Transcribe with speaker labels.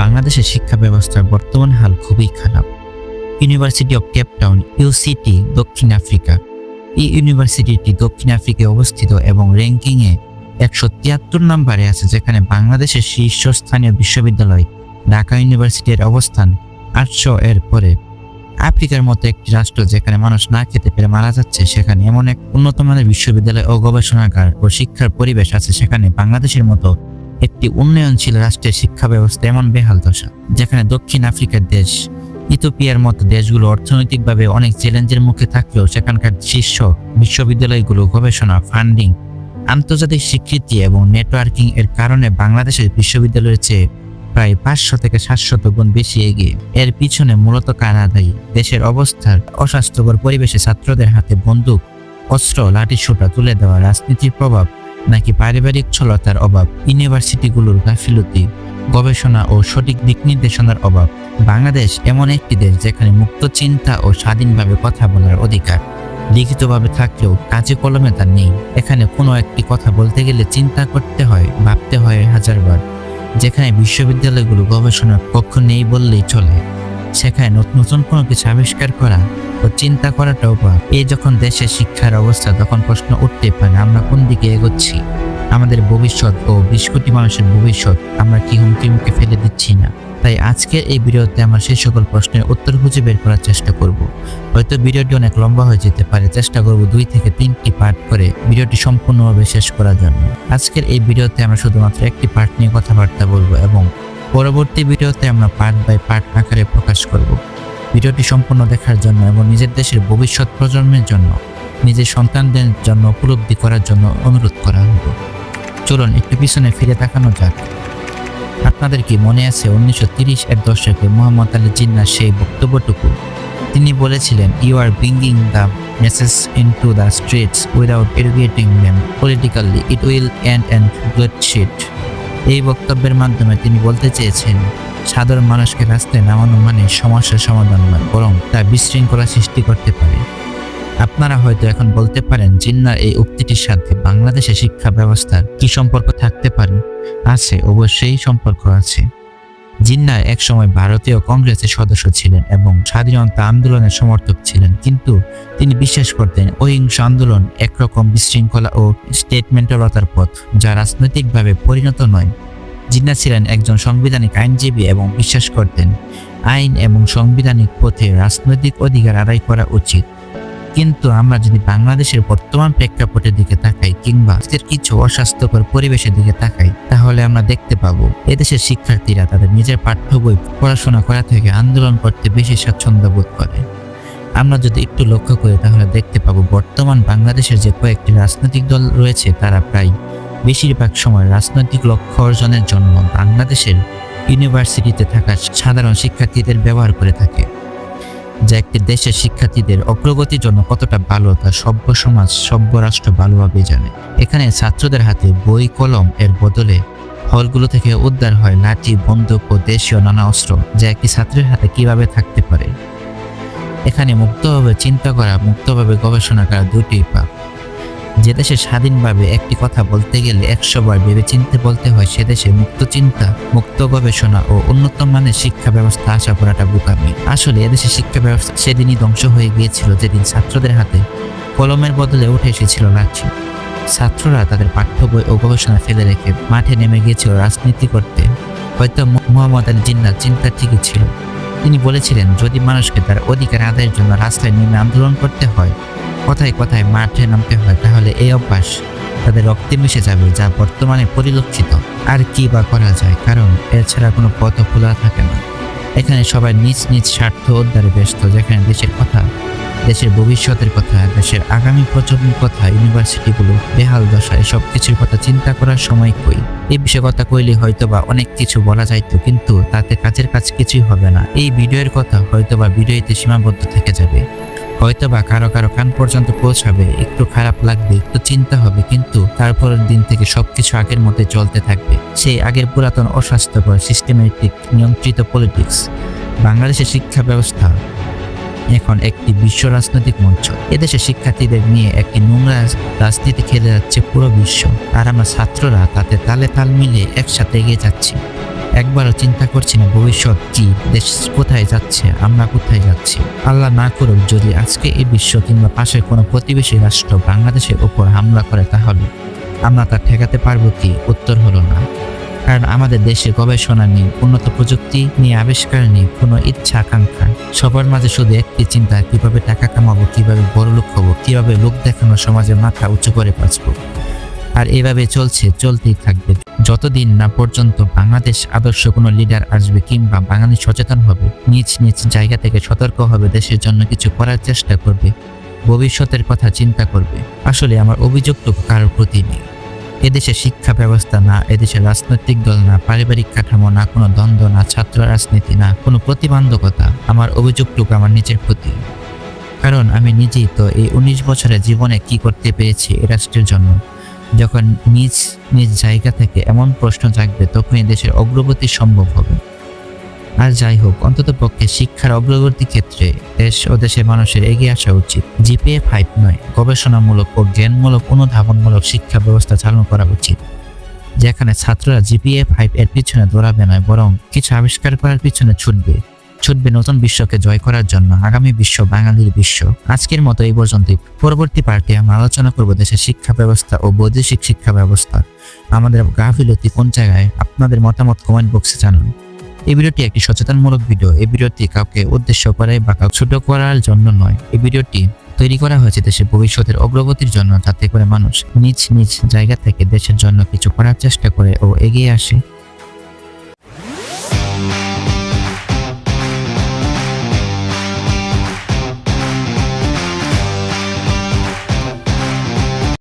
Speaker 1: বাংলাদেশের শিক্ষা ব্যবস্থার বর্তমান হাল খুবই খারাপ। University of Cape Town UCT দক্ষিণ আফ্রিকা। এই ইউনিভার্সিটিটি দক্ষিণ আফ্রিকায় অবস্থিত এবং র্যাঙ্কিংয়ে একশো তিয়াত্তর নম্বরে আছে, যেখানে বাংলাদেশের শীর্ষস্থানীয় বিশ্ববিদ্যালয় ঢাকা ইউনিভার্সিটির অবস্থান আটশো এর পরে। আফ্রিকার মতো একটি রাষ্ট্র যেখানে মানুষ না খেতে পেরে মারা যাচ্ছে, সেখানে এমন এক উন্নত মানের বিশ্ববিদ্যালয় ও গবেষণাগার ও শিক্ষার পরিবেশ আছে, সেখানে বাংলাদেশের মতো একটি উন্নয়নশীল রাষ্ট্রের শিক্ষা ব্যবস্থা এমন বেহাল দশা, যেখানে দক্ষিণ আফ্রিকার দেশ ইথোপিয়ার মতো দেশগুলো অর্থনৈতিকভাবে অনেক চ্যালেঞ্জের মুখে থাকলেও সেখানকার শীর্ষ বিশ্ববিদ্যালয়গুলো গবেষণা, ফান্ডিং, আন্তর্জাতিক স্বীকৃতি এবং নেটওয়ার্কিং এর কারণে বাংলাদেশের বিশ্ববিদ্যালয়ের চেয়ে প্রায় পাঁচশো থেকে সাতশত গুণ বেশি এগিয়ে। এর পিছনে মূলত কারা দায়ী দেশের অবস্থার অস্বাস্থ্যকর পরিবেশে ছাত্রদের হাতে বন্দুক, অস্ত্র, লাঠিসোঁটা তুলে দেওয়া রাজনীতির প্রভাব নাকি পারিবারিক ছলতার অভাব, ইউনিভার্সিটিগুলোর গাফিলতি, গবেষণা ও সঠিক দিক নির্দেশনার অভাব। বাংলাদেশ এমন একটি দেশ যেখানে মুক্ত চিন্তা ও স্বাধীনভাবে কথা বলার অধিকার। লিখিতভাবে থাকলেও কাজে কলমে তা নেই। এখানে কোনো একটি কথা বলতে গেলে চিন্তা করতে হয়, ভাবতে হয় হাজারবার। যেখানে বিশ্ববিদ্যালয়গুলো গবেষণার কক্ষ নেই বললেই চলে। সেখানে নতুন নতুন কোনো কিছু আবিষ্কার করা ও চিন্তা করাটাও বা এই যখন দেশের শিক্ষার অবস্থা, তখন প্রশ্ন উঠতে পারে, আমরা কোন দিকে এগোচ্ছি? আমাদের ভবিষ্যৎ ও বিশ কোটি মানুষের ভবিষ্যৎ, আমরা কি হুমকির মুখে ফেলে দিচ্ছি না? তাই আজকের এই ভিডিওতে আমরা সেই সকল প্রশ্নের উত্তর খুঁজে বের করার চেষ্টা করব। হয়তো ভিডিওটি অনেক লম্বা হয়ে যেতে পারে, চেষ্টা করব দুই থেকে তিনটি পার্ট করে ভিডিওটি সম্পূর্ণভাবে শেষ করার জন্য। আজকের এই ভিডিওতে আমরা শুধুমাত্র একটি পার্ট নিয়ে কথাবার্তা বলব এবং পরবর্তী ভিডিওতে আমরা পার্ট বাই পার্ট আকারে প্রকাশ করব। ভিডিওটি সম্পূর্ণ দেখার জন্য এবং নিজের দেশের ভবিষ্যৎ প্রজন্মের জন্য, নিজের সন্তানদের জন্য উপলব্ধি করার জন্য অনুরোধ করা হলো। চলুন একটু পিছনে ফিরে তাকানো যাক। আপনাদের কি মনে আছে উনিশশো তিরিশ এর দশকে মোহাম্মদ আলী জিন্নার সেই বক্তব্যটুকু? তিনি বলেছিলেন you are bringing the message in to the streets without educating them politically it will end and bloodshed এই বক্তব্যের মাধ্যমে তিনি বলতে চেয়েছেন, সাধারণ মানুষকে রাস্তায় নামানো মানে সমস্যার সমাধান নয়, বরং তা বিশৃঙ্খলা সৃষ্টি করতে পারে। আপনারা হয়তো এখন বলতে পারেন, জিন্নার এই উক্তিটির সাথে বাংলাদেশের শিক্ষা ব্যবস্থার কি সম্পর্ক থাকতে পারে? আছে, অবশ্যই সম্পর্ক আছে। জিন্না একসময় ভারতীয় কংগ্রেসের সদস্য ছিলেন এবং স্বাধীনতা আন্দোলনের সমর্থক ছিলেন। কিন্তু তিনি বিশ্বাস করতেন অহিংস আন্দোলন একরকম বিশৃঙ্খলা ও স্টেটমেন্টলতার পথ, যা রাজনৈতিকভাবে পরিণত নয়। জিন্না ছিলেন একজন সাংবিধানিক আইনজীবী এবং বিশ্বাস করতেন, আইন এবং সাংবিধানিক পথে রাজনৈতিক অধিকার আদায় করা উচিত। কিন্তু আমরা যদি বাংলাদেশের বর্তমান প্রেক্ষাপটের দিকে তাকাই কিংবা এর কিছু অস্বাস্থ্যকর পরিবেশের দিকে তাকাই, তাহলে আমরা দেখতে পাবো এদেশের শিক্ষার্থীরা তাদের নিজের পাঠ্য বই, পড়াশোনা করা থেকে আন্দোলন করতে বেশি স্বাচ্ছন্দ্য বোধ করে। আমরা যদি একটু লক্ষ্য করি, তাহলে দেখতে পাবো বর্তমান বাংলাদেশের যে কয়েকটি রাজনৈতিক দল রয়েছে, তারা প্রায় বেশিরভাগ সময় রাজনৈতিক লক্ষ্য অর্জনের জন্য বাংলাদেশের ইউনিভার্সিটিতে থাকা সাধারণ শিক্ষার্থীদের ব্যবহার করে থাকে। যা একটি দেশের শিক্ষার্থীদের অগ্রগতির জন্য কতটা ভালো তা সভ্য সমাজ, সভ্য রাষ্ট্র ভালোভাবে জানে। এখানে ছাত্রদের হাতে বই, কলম এর বদলে হলগুলো থেকে উদ্ধার হয় লাঠি, বন্দুক ও দেশীয় নানা অস্ত্র যা একটি ছাত্রের হাতে কীভাবে থাকতে পারে। এখানে মুক্তভাবে চিন্তা করা, মুক্তভাবে গবেষণা করা দুটি পাপ। যে দেশে স্বাধীনভাবে একটি কথা বলতে গেলে একশো বার ভেবে চিনতে বলতে হয়, সে দেশে মুক্ত চিন্তা, মুক্ত গবেষণা ও উন্নত মানের শিক্ষা ব্যবস্থা আশা করাটা বোকামি। আসলে এদেশের শিক্ষা ব্যবস্থা সেদিনই ধ্বংস হয়ে গিয়েছিল, যেদিন ছাত্রদের হাতে কলমের বদলে উঠে এসেছিল লাঠি। ছাত্ররা তাদের পাঠ্য বই ও গবেষণা ফেলে রেখে মাঠে নেমে গিয়েছিল রাজনীতি করতে। হয়তো মোহাম্মদ আলী জিন্নার চিন্তা ঠিকই ছিল। তিনি বলেছিলেন, যদি মানুষকে তার অধিকার আদায়ের জন্য রাস্তায় নেমে আন্দোলন করতে হয় কথায় কথায় মাঠে নামতে হয়, তাহলে এই অভ্যাস তাদের রক্তে মিশে যাবে, যা বর্তমানে পরিলক্ষিত। আর কি বা করা যায়? কারণ এছাড়া কোনো পথ খোলা থাকে না। এখানে সবাই নিজ নিজ স্বার্থ উদ্ধারে ব্যস্ত, যেখানে দেশের কথা, দেশের ভবিষ্যতের কথা, দেশের আগামী প্রজন্মের কথা, ইউনিভার্সিটিগুলো, বেহাল দশা, এসব কিছুর কথা চিন্তা করার সময় কই? এই বিষয়ে কথা কইলে হয়তো বা অনেক কিছু বলা যাইতো, কিন্তু তাতে কাজের কাজ কিছুই হবে না। এই ভিডিওর কথা হয়তো বা ভিডিওতে সীমাবদ্ধ থেকে যাবে। হয়তো বা কারও কারও কান পর্যন্ত পৌঁছাবে, একটু খারাপ লাগবে, একটু চিন্তা হবে, কিন্তু তারপরের দিন থেকে সবকিছু আগের মধ্যে চলতে থাকবে। সেই আগের পুরাতন অস্বাস্থ্যকর সিস্টেমেটিক নিয়ন্ত্রিত পলিটিক্স, বাংলাদেশের শিক্ষা ব্যবস্থা এখন একটি বিশ্ব রাজনৈতিক মঞ্চ। এদেশে শিক্ষার্থীদের নিয়ে একটি নোংরা রাজনীতি খেলে যাচ্ছে পুরো বিশ্ব, আর আমরা ছাত্ররা তাতে তালে তাল মিলিয়ে একসাথে এগিয়ে যাচ্ছি। একবারও চিন্তা করছি না ভবিষ্যৎ কি, দেশ কোথায় যাচ্ছে, আমরা কোথায় যাচ্ছি? আল্লাহ না করুক যদি আজকে এই বিশ্ব কিংবা পাশের কোনো প্রতিবেশী রাষ্ট্র বাংলাদেশের ওপর হামলা করে তাহলে আমরা তা ঠেকাতে পারব কি? উত্তর হলো না। কারণ আমাদের দেশে গবেষণা নেই, উন্নত প্রযুক্তি নিয়ে, আবিষ্কার নেই, কোনো ইচ্ছা, আকাঙ্ক্ষা। সবার মাঝে শুধু একটি চিন্তা, কীভাবে টাকা কামাবো, কীভাবে বড় লোক হব, কীভাবে লোক দেখানো সমাজে মাথা উঁচু করে বাঁচবো। আর এভাবে চলছে, চলতেই থাকবে। যতদিন না পর্যন্ত বাংলাদেশ আদর্শ কোনো লিডার আসবে কিংবা বাঙালি সচেতন হবে, নিজ নিজ জায়গা থেকে সতর্ক হবে, দেশের জন্য কিছু করার চেষ্টা করবে, ভবিষ্যতের কথা চিন্তা করবে। আসলে আমার অভিযোগটুকু কারোর প্রতি নেই। এদেশে শিক্ষা ব্যবস্থা না, এদেশে রাজনৈতিক দল না, পারিবারিক কাঠামো না, কোনো দ্বন্দ্ব না, ছাত্র রাজনীতি না, কোনো প্রতিবন্ধকতা আমার অভিযোগটুকু আমার নিজের প্রতি। কারণ আমি নিজেই তো এই উনিশ বছরের জীবনে কি করতে পেরেছি এ রাষ্ট্রের জন্য। যখন নিজ নিজ জায়গা থেকে এমন প্রশ্ন জাগবে, তখনই দেশের অগ্রগতি সম্ভব হবে। আর যাই হোক, অন্তত পক্ষে শিক্ষার অগ্রগতি ক্ষেত্রে দেশ ও দেশের মানুষের এগিয়ে আসা উচিত। জিপিএ ফাইভ নয়, গবেষণামূলক ও জ্ঞানমূলক অনুধাবনমূলক শিক্ষা ব্যবস্থা চালু করা উচিত, যেখানে ছাত্ররা জিপিএ ফাইভ এর পিছনে দৌড়াবে নয়, বরং কিছু আবিষ্কার করার পিছনে ছুটবে। ছুটবে নতুন বিশ্বকে জয় করার জন্য আগামী বিশ্ব বাঙালির বিশ্ব। আজকের মতো এই পর্যন্তই। পরবর্তী পার্টি আমরা আলোচনা করব দেশের শিক্ষা ব্যবস্থা ও বৈদেশিক শিক্ষা ব্যবস্থা আমাদের গাফিলতি কোন জায়গায়? আপনাদের মতামত কমেন্ট বক্সে জানান। এই ভিডিওটি একটি সচেতনমূলক ভিডিও। এই ভিডিওটি কাউকে উদ্দেশ্য করে বা কাউকে ছোট করার জন্য নয়। এই ভিডিওটি তৈরি করা হয়েছে দেশের ভবিষ্যতের অগ্রগতির জন্য। যাতে করে মানুষ নিজ নিজ জায়গা থেকে দেশের জন্য কিছু করার চেষ্টা করে ও এগিয়ে আসে।